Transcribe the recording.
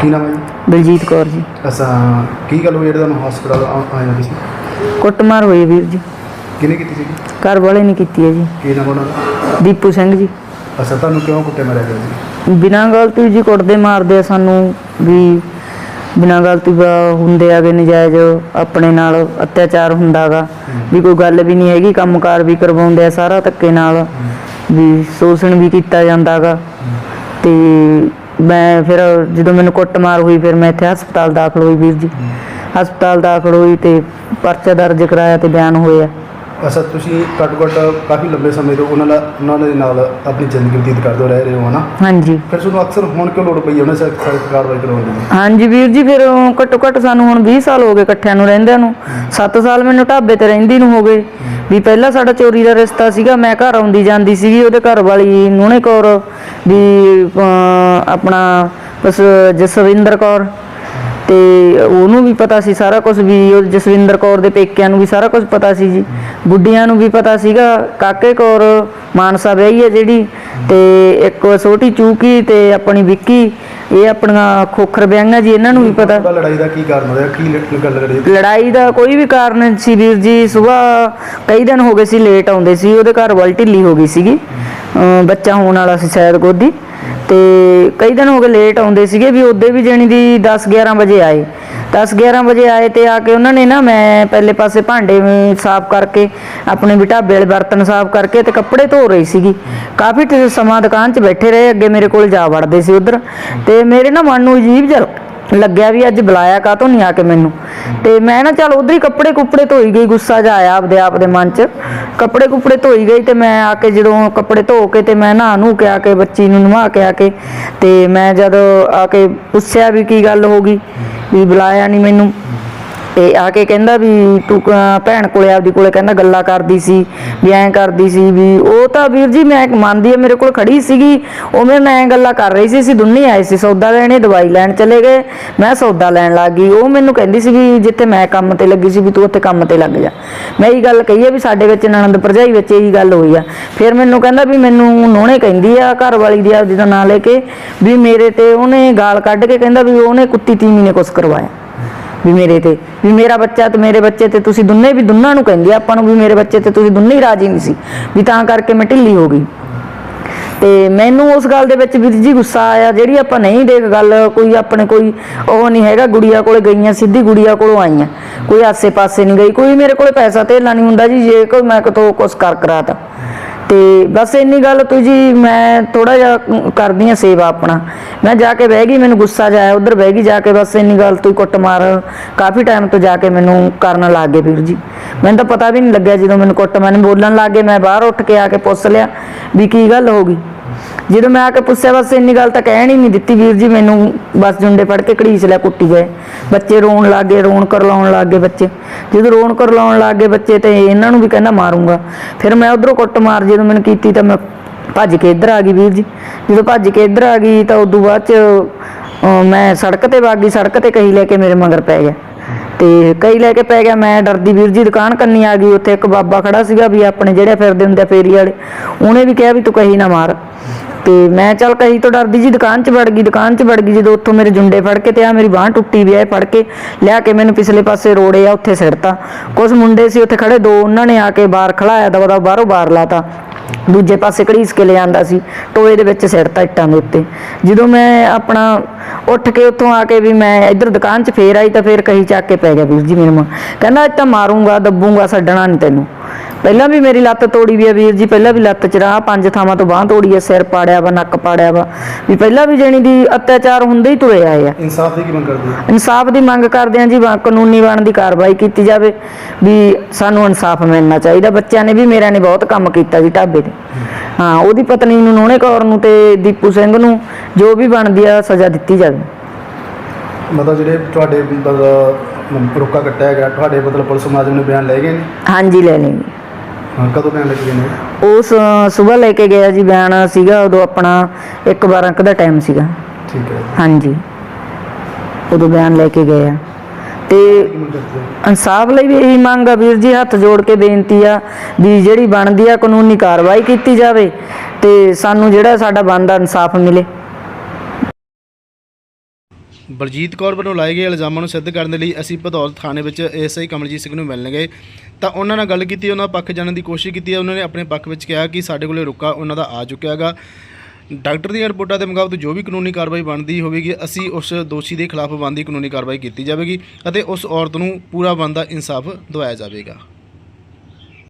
ਕੀ ਨਾਮ ਹੈ ਜੀ? ਬਲਜੀਤ ਕੌਰ ਜੀ। ਅਸਾਂ ਕੀ ਗੱਲ ਹੋਈ ਜਿਹੜੇ ਤੁਹਾਨੂੰ ਹਸਪਤਾਲ ਆਏ ਹੋ ਤੁਸੀਂ? ਕੁੱਟਮਾਰ ਹੋਈ ਵੀਰ ਜੀ। ਕਿਹਨੇ ਕੀਤੀ ਸੀ ਘਰ ਵਾਲੇ ਨੇ ਕੀਤੀ ਹੈ ਜੀ। ਕੀ ਨਾਮ ਉਹਨਾਂ ਦਾ? ਦੀਪੂ ਸਿੰਘ ਜੀ। ਅਸਾਂ ਤੁਹਾਨੂੰ ਕਿਉਂ ਕੁੱਟੇ ਮਾਰਿਆ ਗਿਆ ਜੀ ਬਿਨਾਂ ਗਲਤੀ ਜੀ ਕੁੱਟਦੇ ਮਾਰਦੇ ਆ ਸਾਨੂੰ ਵੀ ਬਿਨਾਂ ਗਲਤੀ ਦਾ ਹੁੰਦੇ ਆਗੇ ਨਜਾਇਜ਼ ਆਪਣੇ ਨਾਲ ਅਤਿਆਚਾਰ ਹੁੰਦਾਗਾ ਵੀ ਕੋਈ ਗੱਲ ਵੀ ਨਹੀਂ ਹੈਗੀ ਕੰਮਕਾਰ ਵੀ ਕਰਵਾਉਂਦੇ ਆ ਸਾਰਾ ਧੱਕੇ ਨਾਲ। ਵੀ ਸ਼ੋਸ਼ਣ ਵੀ ਕੀਤਾ ਜਾਂਦਾਗਾ ਤੇ ਮੈਂ ਫਿਰ ਜਦੋਂ ਮੈਨੂੰ ਕੁੱਟਮਾਰ ਹੋਈ, ਫਿਰ ਮੈਂ ਇੱਥੇ ਹਸਪਤਾਲ ਦਾਖਲ ਹੋਈ ਵੀਰ ਜੀ। ਹਸਪਤਾਲ ਦਾਖਲ ਹੋਈ ਤੇ ਪਰਚਾ ਦਰਜ ਕਰਾਇਆ ਤੇ ਬਿਆਨ ਹੋਇਆ। ਅਸਾਂ ਤੁਸੀਂ ਘੱਟੋ ਘੱਟ ਕਾਫੀ ਲੰਬੇ ਸਮੇਂ ਤੋਂ ਉਹਨਾਂ ਨਾਲ ਉਹਨਾਂ ਦੇ ਨਾਲ ਆਪਣੀ ਜ਼ਿੰਦਗੀ ਬਤੀਤ ਕਰਦੇ ਰਹਿ ਰਹੇ ਹੋ ਹਨਾ? ਹਾਂਜੀ। ਫਿਰ ਤੁਹਾਨੂੰ ਅਕਸਰ ਹੁਣ ਕਿਉਂ ਲੋੜ ਪਈ ਉਹਨਾਂ ਸਖਤ ਸਖਤ ਕਾਰਵਾਈ ਕਰਾਉਣ ਦੀ? ਹਾਂਜੀ ਵੀਰ ਜੀ ਫਿਰ ਉਹ ਘੱਟੋ ਘੱਟ ਸਾਨੂੰ ਹੁਣ 20 ਸਾਲ ਹੋ ਗਏ ਇਕੱਠਿਆਂ ਨੂੰ ਰਹਿੰਦਿਆਂ ਨੂੰ। 7 ਸਾਲ ਮੈਨੂੰ ਢਾਬੇ ਤੇ ਰਹਿੰਦੀ ਨੂੰ ਹੋ ਗਏ। ਵੀ ਪਹਿਲਾਂ ਸਾਡਾ ਚੋਰੀ ਦਾ ਰਿਸ਼ਤਾ ਸੀਗਾ ਮੈਂ ਘਰ ਆਉਂਦੀ ਜਾਂਦੀ ਸੀਗੀ ਉਹਦੇ ਘਰ ਵਾਲੀ ਨੂਣੇ ਕੌਰ ਵੀ ਅਹ, ਆਪਣਾ ਬਸ ਜਸਵਿੰਦਰ ਕੌਰ ਤੇ ਉਹਨੂੰ ਵੀ ਪਤਾ ਸੀ ਸਾਰਾ ਕੁਝ ਵੀ ਉਹ ਜਸਵਿੰਦਰ ਕੌਰ ਦੇ ਪੇਕਿਆਂ ਨੂੰ ਵੀ ਸਾਰਾ ਕੁਝ ਪਤਾ ਸੀ ਜੀ। ਗੁੱਡੀਆਂ ਨੂੰ ਵੀ ਪਤਾ ਸੀਗਾ ਕਾਕੇ ਕੌਰ ਮਾਨਸਾ ਵਿਆਹੀ ਹੈ ਜਿਹੜੀ ਤੇ ਇੱਕ ਛੋਟੀ ਚੂਕੀ ਤੇ ਆਪਣੀ ਵਿੱਕੀ ਇਹ ਆਪਣੀਆਂ ਖੋਖਰ ਵਿਆਹੀਆਂ ਜੀ ਇਹਨਾਂ ਨੂੰ ਵੀ ਪਤਾ। ਲੜਾਈ ਦਾ ਕੀ ਕਾਰਨ ਹੋਇਆ? ਕੀ ਗੱਲ ਲੜੀ ਲੜਾਈ ਦਾ ਕੋਈ ਵੀ ਕਾਰਨ ਸੀ ਵੀਰ ਜੀ ਸਵੇਰ ਕਈ ਦਿਨ ਹੋ ਗਏ ਸੀ ਲੇਟ ਆਉਂਦੇ ਸੀ ਉਹਦੇ ਘਰ ਵਾਲੀ ਢਿੱਲੀ ਹੋ ਗਈ ਸੀਗੀ। ਬੱਚਾ ਹੋਣ ਵਾਲਾ ਸੀ ਸ਼ਾਇਦ ਗੋਦੀ। ਤੇ ਕਈ ਦਿਨ ਹੋ ਗਏ ਲੇਟ ਆਉਂਦੇ ਸੀਗੇ ਵੀ ਉਹਦੇ ਵੀ ਜਣੀ ਦੀ 10 11 ਵਜੇ ਆਏ। 10 11 ਵਜੇ ਆਏ ਤੇ ਆ ਕੇ ਉਹਨਾਂ ਨੇ ਨਾ ਮੈਂ ਪਹਿਲੇ ਪਾਸੇ ਭਾਂਡੇ ਸਾਫ਼ ਕਰਕੇ, ਆਪਣੇ ਵੀ ਢਾਬੇ ਵਾਲੇ ਬਰਤਨ ਸਾਫ਼ ਕਰਕੇ ਤੇ ਕੱਪੜੇ ਧੋ ਰਹੀ ਸੀਗੀ। ਕਾਫੀ ਸਮਾਂ ਦੁਕਾਨ 'ਚ ਬੈਠੇ ਰਹੇ, ਅੱਗੇ ਮੇਰੇ ਕੋਲ ਜਾ ਵੜਦੇ ਸੀ ਉਧਰ। ਤੇ ਮੇਰੇ ਨਾ ਮਨ ਨੂੰ ਅਜੀਬ ਜਿਹਾ ਲੱਗਿਆ ਵੀ ਅੱਜ ਬੁਲਾਇਆ ਕਾਹਤੋਂ ਨਹੀਂ ਆ ਕੇ ਮੈਨੂੰ। ਤੇ ਮੈਂ ਨਾ ਚੱਲ ਉਧਰ ਹੀ ਕੱਪੜੇ ਕੁੱਪੜੇ ਧੋਈ ਗਈ, ਗੁੱਸਾ ਜਿਹਾ ਆਇਆ ਆਪਦੇ ਆਪ ਦੇ ਮਨ 'ਚ। ਕੱਪੜੇ ਕੁਪੜੇ ਧੋਈ ਗਈ ਤੇ ਮੈਂ ਆ ਕੇ ਜਦੋਂ ਕੱਪੜੇ ਧੋ ਕੇ ਤੇ ਮੈਂ ਨਹਾ ਨੂੰ ਕੇ ਆ ਕੇ ਬੱਚੀ ਨੂੰ ਨਵਾ ਕੇ ਆ ਕੇ ਤੇ ਮੈਂ ਜਦ ਆ ਕੇ ਪੁੱਛਿਆ ਵੀ ਕੀ ਗੱਲ ਹੋ ਗਈ, ਵੀ ਬੁਲਾਇਆ ਨਹੀਂ ਮੈਨੂੰ। ਤੇ ਆ ਕੇ ਕਹਿੰਦਾ ਵੀ ਤੂੰ ਭੈਣ ਕੋਲੇ ਆਪਦੀ ਕੋਲੇ ਕਹਿੰਦਾ ਗੱਲਾਂ ਕਰਦੀ ਸੀ, ਵੀ ਐਂ ਕਰਦੀ ਸੀ ਵੀ, ਉਹ ਤਾਂ ਵੀਰ ਜੀ ਮੈਂ ਮੰਨਦੀ ਆ, ਮੇਰੇ ਕੋਲ ਖੜੀ ਸੀਗੀ, ਉਹ ਮੇਰੇ ਨਾਲ ਐਂ ਗੱਲਾਂ ਕਰ ਰਹੀ ਸੀ, ਅਸੀਂ ਦੋਨੇ ਆਏ ਸੀ, ਸੌਦਾ ਲੈਣੇ ਦਵਾਈ ਲੈਣ ਚਲੇ ਗਏ, ਮੈਂ ਸੌਦਾ ਲੈਣ ਲੱਗ ਗਈ, ਉਹ ਮੈਨੂੰ ਕਹਿੰਦੀ ਸੀਗੀ, ਜਿੱਥੇ ਮੈਂ ਕੰਮ ਤੇ ਲੱਗੀ ਸੀ ਵੀ ਤੂੰ ਉੱਥੇ ਕੰਮ ਤੇ ਲੱਗ ਜਾ। ਮੈਂ ਇਹ ਗੱਲ ਕਹੀ ਆ ਵੀ ਸਾਡੇ ਵਿੱਚ ਨਣਦ ਭਰਜਾਈ ਵਿੱਚ ਇਹੀ ਗੱਲ ਹੋਈ ਆ। ਫਿਰ ਮੈਨੂੰ ਕਹਿੰਦਾ ਵੀ ਮੈਨੂੰ ਨੋਹਣੇ ਕਹਿੰਦੀ ਆ, ਘਰ ਵਾਲੀ ਦੀ ਆਪਦੀ ਦਾ ਨਾਂ ਲੈ ਕੇ, ਵੀ ਮੇਰੇ ਤੇ ਉਹਨੇ ਗਾਲ ਕੱਢ ਕੇ ਕਹਿੰਦਾ ਵੀ ਉਹਨੇ ਕੁੱਤੀ ਤੀਮੀ ਨੇ ਕੁਛ ਕਰਵਾਇਆ। ਵੀ ਮੇਰੇ ਤੇ, ਵੀ ਮੇਰਾ ਬੱਚਾ ਤੇ ਮੇਰੇ ਬੱਚੇ ਤੇ ਤੁਸੀਂ ਦੋਨੇ ਵੀ ਦੋਨਾਂ ਨੂੰ ਕਹਿੰਦੇ ਆਪਾਂ ਨੂੰ ਵੀ ਮੇਰੇ ਬੱਚੇ ਤੇ ਤੁਸੀਂ ਦੋਨੇ ਹੀ ਰਾਜੀ ਨਹੀਂ ਸੀ, ਵੀ ਤਾਂ ਕਰਕੇ ਮੈਂ ਢਿੱਲੀ ਹੋ ਗਈ। ਤੇ ਮੈਨੂੰ ਉਸ ਗੱਲ ਦੇ ਵਿੱਚ ਵੀਰ ਜੀ ਗੁੱਸਾ ਆਇਆ, ਜਿਹੜੀ ਆਪਾਂ ਨਹੀਂ ਦੇਖ ਗੱਲ, ਕੋਈ ਆਪਣੇ ਕੋਈ ਉਹ ਨਹੀਂ ਹੈਗਾ, ਗੁੜੀਆ ਕੋਲੇ ਗਈਆਂ, ਸਿੱਧੀ ਗੁੜੀਆ ਕੋਲੋਂ ਆਈਆਂ। ਕੋਈ ਆਸੇ ਪਾਸੇ ਨਹੀਂ ਗਈ, ਕੋਈ ਮੇਰੇ ਕੋਲੇ ਪੈਸਾ ਧੇਲਾ ਨਹੀਂ ਹੁੰਦਾ ਜੀ, ਜੇ ਕੋਈ ਮੈਂ ਕਿਤੋਂ ਕੁਛ ਕਰ ਕਰਾਤਾ ਤੇ ਬਸ ਇੰਨੀ ਗੱਲ ਤੂੰ ਜੀ, ਮੈਂ ਥੋੜਾ ਜਿਹਾ ਕਰਦੀ ਆ ਸੇਵਾ ਆਪਣਾ। ਮੈਂ ਜਾ ਕੇ ਬਹਿ ਗਈ, ਮੈਨੂੰ ਗੁੱਸਾ ਜਾਇਆ ਆਇਆ, ਉਧਰ ਬਹਿ ਗਈ ਜਾ ਕੇ, ਬਸ ਇੰਨੀ ਗੱਲ ਤੂੰ ਕੁੱਟ ਮਾਰ। ਕਾਫੀ ਟਾਈਮ ਤੋਂ ਜਾ ਕੇ ਮੈਨੂੰ ਕਰਨ ਲੱਗ ਗਏ ਵੀਰ ਜੀ। ਮੈਨੂੰ ਤਾਂ ਪਤਾ ਵੀ ਨਹੀਂ ਲੱਗਿਆ ਜਦੋਂ ਮੈਨੂੰ ਕੁੱਟ ਮੈਨੂੰ ਬੋਲਣ ਲੱਗ ਗਏ, ਮੈਂ ਬਾਹਰ ਉੱਠ ਕੇ ਆ ਕੇ ਪੁੱਛ ਲਿਆ ਵੀ ਕੀ ਗੱਲ ਹੋ ਗਈ। ਜਦੋਂ ਮੈਂ ਆ ਕੇ ਪੁੱਛਿਆ, ਬਸ ਇੰਨੀ ਗੱਲ ਤਾਂ ਕਹਿਣ ਹੀ ਨਹੀਂ ਦਿੱਤੀ ਵੀਰ ਜੀ, ਮੈਨੂੰ ਬਸ ਜੁੰਡੇ ਫੜ ਕੇ ਘੜੀਸ ਲੈ ਕੁੱਟੀ ਗਏ। ਬੱਚੇ ਰੋਣ ਲੱਗ ਗਏ, ਰੋਣ ਕਰਲਾਉਣ ਲੱਗ ਗਏ ਬੱਚੇ। ਜਦੋਂ ਰੋਣ ਕਰਲਾਉਣ ਲੱਗ ਗਏ ਬੱਚੇ ਤੇ ਇਹਨਾਂ ਨੂੰ ਵੀ ਕਹਿੰਦਾ ਮਾਰੂੰਗਾ। ਫਿਰ ਮੈਂ ਉਧਰੋਂ ਕੁੱਟ ਮਾਰ ਜਦੋਂ ਮੈਨੂੰ ਕੀਤੀ ਤਾਂ ਮੈਂ ਭੱਜ ਕੇ ਇੱਧਰ ਆ ਗਈ ਵੀਰ ਜੀ। ਜਦੋਂ ਭੱਜ ਕੇ ਇੱਧਰ ਆ ਗਈ ਤਾਂ ਉਦੋਂ ਬਾਅਦ ਚ ਮੈਂ ਸੜਕ ਤੇ ਵਗ ਗਈ, ਸੜਕ ਤੇ ਕਹੀ ਲੈ ਕੇ ਮੇਰੇ ਮਗਰ ਪੈ ਗਿਆ। ਤੇ ਕਈ ਲੈ ਕੇ ਪੈ ਗਿਆ, ਮੈਂ ਡਰਦੀ ਵੀਰ ਜੀ, ਦੁਕਾਨ ਕੰਨੀ ਆ ਗਈ, ਉੱਥੇ ਇੱਕ ਬਾਬਾ ਖੜਾ ਸੀਗਾ ਵੀ ਆਪਣੇ ਜਿਹੜੇ ਫਿਰਦੇ ਹੁੰਦੇ ਫੇਰੀ ਵਾਲੇ, ਉਹਨੇ ਵੀ ਕਿਹਾ ਵੀ ਤੂੰ ਕਹੀ ਨਾ ਮਾਰ। ਤੇ ਮੈਂ ਚੱਲ ਕਹੀ ਤੋਂ ਡਰਦੀ ਜੀ, ਦੁਕਾਨ 'ਚ ਵੜ ਗਈ, ਦੁਕਾਨ 'ਚ ਵੜ ਗਈ, ਜਦੋਂ ਉੱਥੋਂ ਮੇਰੇ ਜੁੰਡੇ ਫੜ ਕੇ ਤੇ ਆ ਮੇਰੀ ਬਾਹ ਟੁੱਟੀ ਵੀ ਆ ਫੜ ਕੇ ਲਿਆ ਕੇ ਮੈਨੂੰ ਪਿਛਲੇ ਪਾਸੇ ਰੋੜੇ ਆ, ਉੱਥੇ ਸਿੱਟਤਾ ਕੁਝ ਮੁੰਡੇ ਸੀ, ਉੱਥੇ ਖੜੇ, ਦੋ ਉਹਨਾਂ ਨੇ ਆ ਕੇ ਬਾਹਰ ਖੜਾਇਆ ਦਵਾ ਦਵਾ ਬਾਹਰੋਂ ਬਾਹਰ ਲਾਤਾ। ਦੂਜੇ ਪਾਸੇ ਘੜੀਸ ਕੇ ਲੈ ਸੀ, ਟੋਏ ਦੇ ਵਿੱਚ ਸਿੱਟਤਾ ਇੱਟਾਂ ਦੇ ਉੱਤੇ। ਜਦੋਂ ਮੈਂ ਆਪਣਾ ਉੱਠ ਕੇ ਉੱਥੋਂ ਆ ਕੇ ਵੀ ਮੈਂ ਇੱਧਰ ਦੁਕਾਨ 'ਚ ਫੇਰ ਆਈ ਤਾਂ ਫੇਰ ਕਹੀ ਚੱਕ ਕੇ ਪੈ ਗਿਆ ਵੀਰ ਜੀ ਮੇਰੇ ਮਾਂ ਕਹਿੰਦਾ ਅੱਜ ਤਾਂ ਮਾਰੂੰਗਾ, ਦੱਬੂੰਗਾ ਛੱਡਣਾ ਨਹੀਂ ਤੈਨੂੰ। ਪਹਿਲਾਂ ਵੀ ਮੇਰੀ ਲੱਤ ਤੋੜੀ ਵੀ ਆ ਵੀਰ ਜੀ ਪਹਿਲਾਂ ਵੀ ਲੱਤ ਚ ਰਾਹ ਪੰਜ ਥਾਵਾਂ ਤੋਂ ਬਾਹ ਤੋੜੀ ਆ ਸਿਰ ਪਾੜਿਆ ਵਾ ਨੱਕ ਪਾੜਿਆ ਵਾ। ਵੀ ਪਹਿਲਾਂ ਵੀ ਜਣੀ ਦੀ ਅਤਿਆਚਾਰ ਹੁੰਦੇ ਹੀ ਤੁਰੇ ਆਏ ਆ। ਇਨਸਾਫ ਦੀ ਕੀ ਮੰਗ ਕਰਦੇ ਹੋ? ਇਨਸਾਫ ਦੀ ਮੰਗ ਕਰਦੇ ਹਾਂ ਜੀ ਵਾ- ਕਾਨੂੰਨੀ ਬਣ ਦੀ ਕਾਰਵਾਈ ਕੀਤੀ ਜਾਵੇ ਵੀ ਸਾਨੂੰ ਇਨਸਾਫ ਮਿਲਣਾ ਚਾਹੀਦਾ। ਬੱਚਿਆਂ ਨੇ ਵੀ ਮੇਰਿਆਂ ਨੇ ਬਹੁਤ ਕੰਮ ਕੀਤਾ ਜੀ ਢਾਬੇ ਤੇ। ਹਾਂ ਉਹਦੀ ਪਤਨੀ ਨੂੰ ਨੋਹਣੇ ਕੌਰ ਨੂੰ ਤੇ ਦੀਪੂ ਸਿੰਘ ਨੂੰ ਜੋ ਵੀ ਬਣਦੀ ਆ ਸਜ਼ਾ ਦਿੱਤੀ ਜਾਵੇ। ਮਤਲਬ ਜਿਹੜੇ ਤੁਹਾਡੇ ਮਤਲਬ ਰੋਕਾ ਕੱਟਿਆ ਗਿਆ ਤੁਹਾਡੇ ਮਤਲਬ ਪੁਲਿਸ ਮੁਲਾਜ਼ਮ ਨੇ ਬਿਆਨ ਲੈ ਗਏ ਨੇ? ਹਾਂਜੀ ਲੈ ਲੈਂਗੇ ਹਾਂ, ਕਦੋਂ ਨੇ ਸਵੇਰ ਲੈ ਕੇ ਗਿਆ ਜੀ ਬਿਆਨ ਸੀਗਾ ਉਦੋਂ ਆਪਣਾ 1:12 ਕੁ ਦਾ ਟਾਈਮ ਸੀਗਾ। ਠੀਕ ਹੈ। ਹਾਂਜੀ। ਉਦੋਂ ਬਿਆਨ ਲੈ ਕੇ ਗਏ ਆ। ਤੇ ਕੀ ਮੰਗ ਕਰਦੇ ਹੋ ਇਨਸਾਫ ਲਈ ਵੀ ਇਹੀ ਮੰਗ ਆ ਵੀਰ ਜੀ ਹੱਥ ਜੋੜ ਕੇ ਬੇਨਤੀ ਆ ਵੀ ਜਿਹੜੀ ਬਣਦੀ ਆ ਕਾਨੂੰਨੀ ਕਾਰਵਾਈ ਕੀਤੀ ਜਾਵੇ ਤੇ ਸਾਨੂੰ ਜਿਹੜਾ ਸਾਡਾ ਬਣਦਾ ਇਨਸਾਫ ਮਿਲੇ। ਬਲਜੀਤ ਕੌਰ ਵੱਲੋਂ ਲਾਏ ਗਏ ਇਲਜ਼ਾਮਾਂ ਨੂੰ ਸਿੱਧ ਕਰਨ ਦੇ ਲਈ ਅਸੀਂ ਭਦੌਲ ਥਾਣੇ ਵਿੱਚ ਐਸਆਈ ਕਮਲਜੀਤ ਸਿੰਘ ਨੂੰ ਮਿਲਣ ਗਏ ਤਾਂ ਉਹਨਾਂ ਨਾਲ ਗੱਲ ਕੀਤੀ, ਉਹਨਾਂ ਦਾ ਪੱਖ ਜਾਣਨ ਦੀ ਕੋਸ਼ਿਸ਼ ਕੀਤੀ ਹੈ। ਉਹਨਾਂ ਨੇ ਆਪਣੇ ਪੱਖ ਵਿੱਚ ਕਿਹਾ ਕਿ ਸਾਡੇ ਕੋਲੇ ਰੁਕਾ, ਉਹਨਾਂ ਦਾ ਆ ਚੁੱਕਿਆ ਹੈਗਾ। ਡਾਕਟਰ ਦੀਆਂ ਰਿਪੋਰਟਾਂ ਦੇ ਮੁਤਾਬਕ ਜੋ ਵੀ ਕਾਨੂੰਨੀ ਕਾਰਵਾਈ ਬਣਦੀ ਹੋਵੇਗੀ, ਅਸੀਂ ਉਸ ਦੋਸ਼ੀ ਦੇ ਖਿਲਾਫ ਬਣਦੀ ਕਾਨੂੰਨੀ ਕਾਰਵਾਈ ਕੀਤੀ ਜਾਵੇਗੀ ਅਤੇ ਉਸ ਔਰਤ ਨੂੰ ਪੂਰਾ ਬਣਦਾ ਇਨਸਾਫ ਦਿਵਾਇਆ ਜਾਵੇਗਾ।